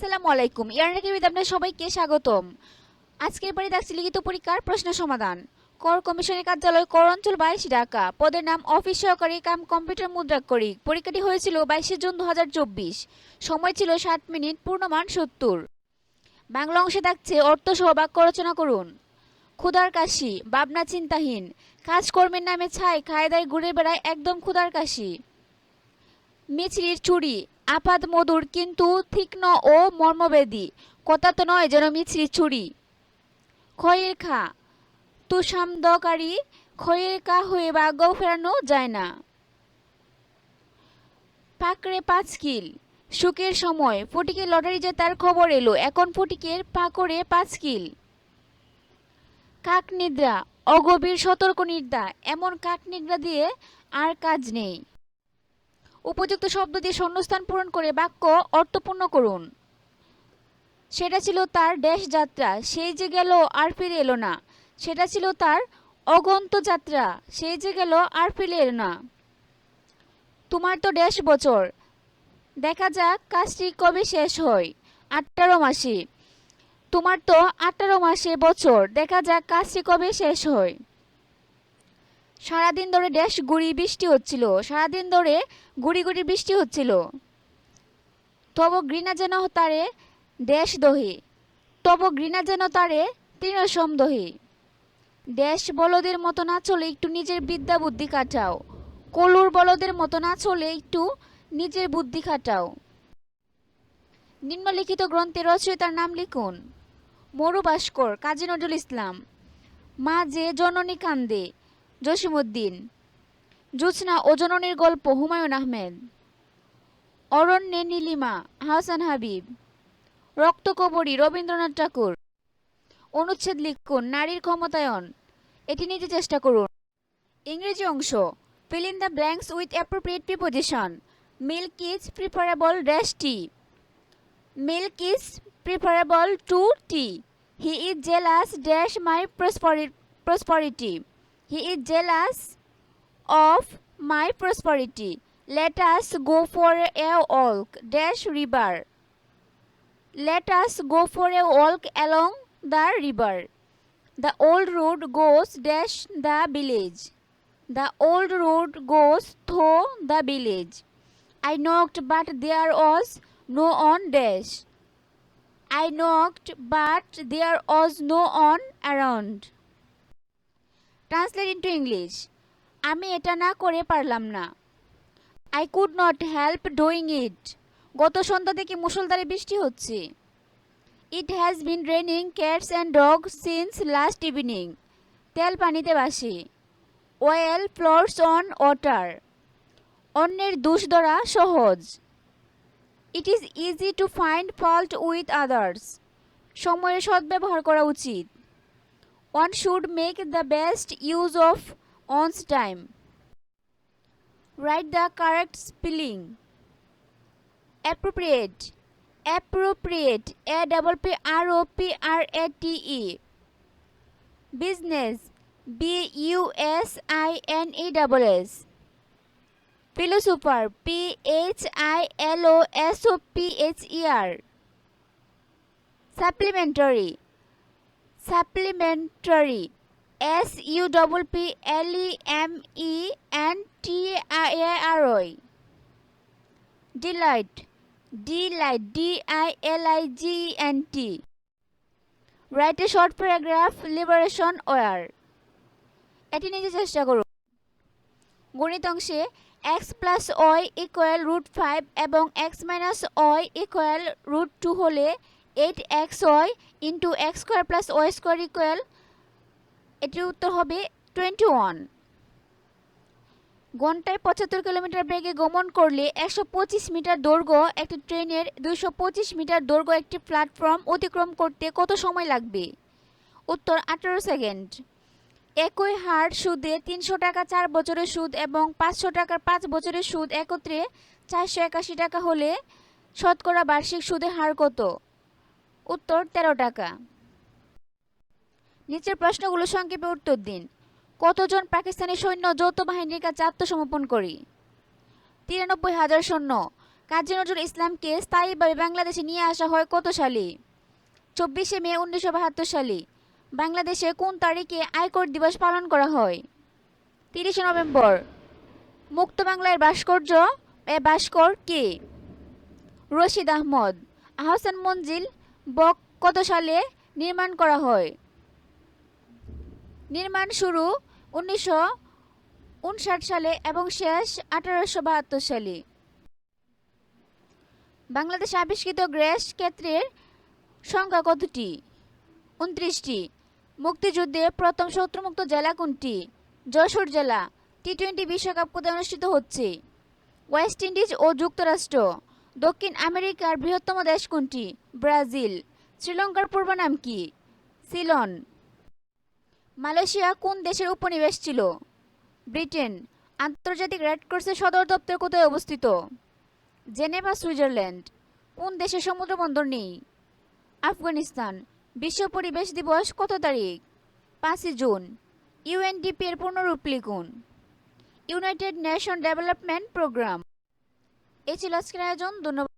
আসসালামু আলাইকুম ইয়ারনা টিভিতে আপনাদের সবাইকে স্বাগতম। আজকের বাড়ি থাকছে লিখিত পরীক্ষার প্রশ্ন সমাধান। কর কমিশনের কার্যালয় কর অঞ্চল বাইশ ঢাকা। পদের নাম অফিস সহকারী কাম কম্পিউটার মুদ্রাক্ষরিক পরীক্ষাটি হয়েছিল বাইশে জুন দু হাজার চব্বিশ। সময় ছিল ষাট মিনিট, পূর্ণমান সত্তর। বাংলা অংশে থাকছে অর্থ সহ বাক্য রচনা করুন। ক্ষুধার কাশি, ভাবনা চিন্তাহীন। কাজকর্মের নামে ছাই খায়দায় ঘুরে বেড়ায় একদম ক্ষুধার কাশি। মিছরির চুড়ি আপাত মধুর কিন্তু তীক্ষ্ণ ও মর্মবেদী। কথা তো নয় যেন মিছরির ছুরি। খয়ের খা, তুষামদকারী খয়ের কা হয়ে ভাগ্য ফেরানো যায় না। পাকড়ে পাঁচ কিল, সুখের সময়। ফটিকের লটারি জেতার খবর এলো, এখন ফটিকের পাকড়ে পাঁচ কিল। কাক নিদ্রা অগভীর সতর্ক নিদ্রা, এমন কাক নিদ্রা দিয়ে আর কাজ নেই। উপযুক্ত শব্দ দিয়ে শূন্যস্থান পূরণ করে বাক্য অর্থপূর্ণ করুন। সেটা ছিল তার দেশ যাত্রা। সেই যে গেল আর ফিরে এলো না। সেটা ছিল তার অগন্ত যাত্রা। সেই যে গেল আর ফিরে এলো না। তোমার তো দেশ বছর। দেখা যাক কাজটি কবে শেষ হয়। আঠারো মাসে তোমার তো আঠারো মাসে বছর। দেখা যাক কাজটি কবে শেষ হয়। সারাদিন ধরে ড্যাশ গুড়ি বৃষ্টি হচ্ছিল। সারাদিন ধরে গুড়ি গুড়ি বৃষ্টি হচ্ছিল। তব ঘৃণা যেন তারে ড্যাশ দহে। তব ঘৃণা যেন তারে তৃণসম দহি। ড্যাশ বলদের মতো না চলে একটু নিজের বিদ্যা বুদ্ধি কাটাও কলুর বলদের মতো না চলে একটু নিজের বুদ্ধি খাটাও। নিম্নলিখিত গ্রন্থের রচয়িতার নাম লিখুন, মরু ভাস্কর, কাজী নজরুল ইসলাম। মা যে জননী কান্দে জসিমুদ্দিন জুৎসনা ওজননির গল্প হুমায়ুন আহমেদ। অরণ্যে নীলিমা, হাসান হাবিব। রক্তকবরী রবীন্দ্রনাথ ঠাকুর। অনুচ্ছেদ লিখুন, নারীর ক্ষমতায়ন। এটি নিতে চেষ্টা করুন। ইংরেজি অংশ, fill in the blanks with appropriate preposition. Milk is preferable dash tea. Milk is preferable to tea. He is jealous dash my prosper, prosperity. He is jealous of my prosperity let us go for a walk dash river let us go for a walk along the river the old road goes dash the village the old road goes through the village. I knocked, but there was no one dash. I knocked, but there was no one around. Translate into English আমি এটা না করে পারলাম না। I could not help doing it গত সন্ধ্যা থেকে মুষলধারে বৃষ্টি হচ্ছে। It has been raining cats and dog since last evening তেল পানিতে বাসে। ওয়েল ফ্লোরস অন ওয়াটার অন্যের দোষ ধরা সহজ। It is easy to find fault with others সময়ের সদ্ব্যবহার করা উচিত। one should make the best use of one's time. Write the correct spelling. Appropriate. Appropriate. A double P R O P R A T E. Business. b u s i n e s s. Philosopher. P H I L O S O P H E R. Supplementary. Supplementary S U double P L E M E N T R ওই delight D light D I L I G N T write a short paragraph liberation war এটি নিজে চেষ্টা করুন। গণিত অংশে X plus Y equal root five এবং X minus Y equal root two হলে eight X Y into X square plus Y square equal, এটির উত্তর হবে টোয়েন্টি ওয়ান। ঘন্টায় পঁচাত্তর কিলোমিটার বেগে গমন করলে একশো পঁচিশ মিটার দৈর্ঘ্য একটি ট্রেনের দুইশো পঁচিশ মিটার দৈর্ঘ্য একটি প্ল্যাটফর্ম অতিক্রম করতে কত সময় লাগবে? উত্তর, আঠারো সেকেন্ড। একই হার সুদে তিনশো টাকা চার বছরের সুদ এবং পাঁচশো টাকার পাঁচ বছরের সুদ একত্রে চারশো একাশি টাকা হলে শতকরা বার্ষিক সুদের হার কত? উত্তর তেরো টাকা। নিচের প্রশ্নগুলো সংক্ষেপে উত্তর দিন। কতজন পাকিস্তানি সৈন্য যৌথ বাহিনীর কাছে আত্মসমর্পণ করি? তিরানব্বই হাজার সৈন্য। কাজী নজরুল ইসলামকে স্থায়ীভাবে বাংলাদেশে নিয়ে আসা হয় কত সালে? চব্বিশে মে উনিশশো বাহাত্তর সালে। বাংলাদেশে কোন তারিখে আয়কর দিবস পালন করা হয়? তিরিশে নভেম্বর। মুক্ত বাংলার ভাস্কর্য, এ ভাস্কর কে? রশিদ আহমদ, আহসান মঞ্জিল বক কত সালে নির্মাণ করা হয়। নির্মাণ শুরু উনিশশো উনষাট সালে এবং শেষ আঠারোশো বাহাত্তর সালে। বাংলাদেশে আবিষ্কৃত গ্যাস ক্ষেত্রের সংখ্যা কতটি? উনত্রিশটি। মুক্তিযুদ্ধে প্রথম শত্রুমুক্ত জেলা কোনটি? যশোর জেলা। টি টোয়েন্টি বিশ্বকাপ কোথায় অনুষ্ঠিত হচ্ছে? ওয়েস্ট ইন্ডিজ ও যুক্তরাষ্ট্র। দক্ষিণ আমেরিকার বৃহত্তম দেশ কোনটি? ব্রাজিল। শ্রীলঙ্কার পূর্ব নাম কি? সিলন। মালয়েশিয়া কোন দেশের উপনিবেশ ছিল? ব্রিটেন। আন্তর্জাতিক রেড ক্রসের সদর দপ্তর কোথায় অবস্থিত? Geneva, Switzerland. কোন দেশে সমুদ্র বন্দর নেই? আফগানিস্তান। বিশ্ব পরিবেশ দিবস কত তারিখ? পাঁচই জুন। ইউএনডিপি এর পূর্ণরূপ লিখুন। United Nation Development Programme. এ ছিল আজকের আয়োজন। ধন্যবাদ।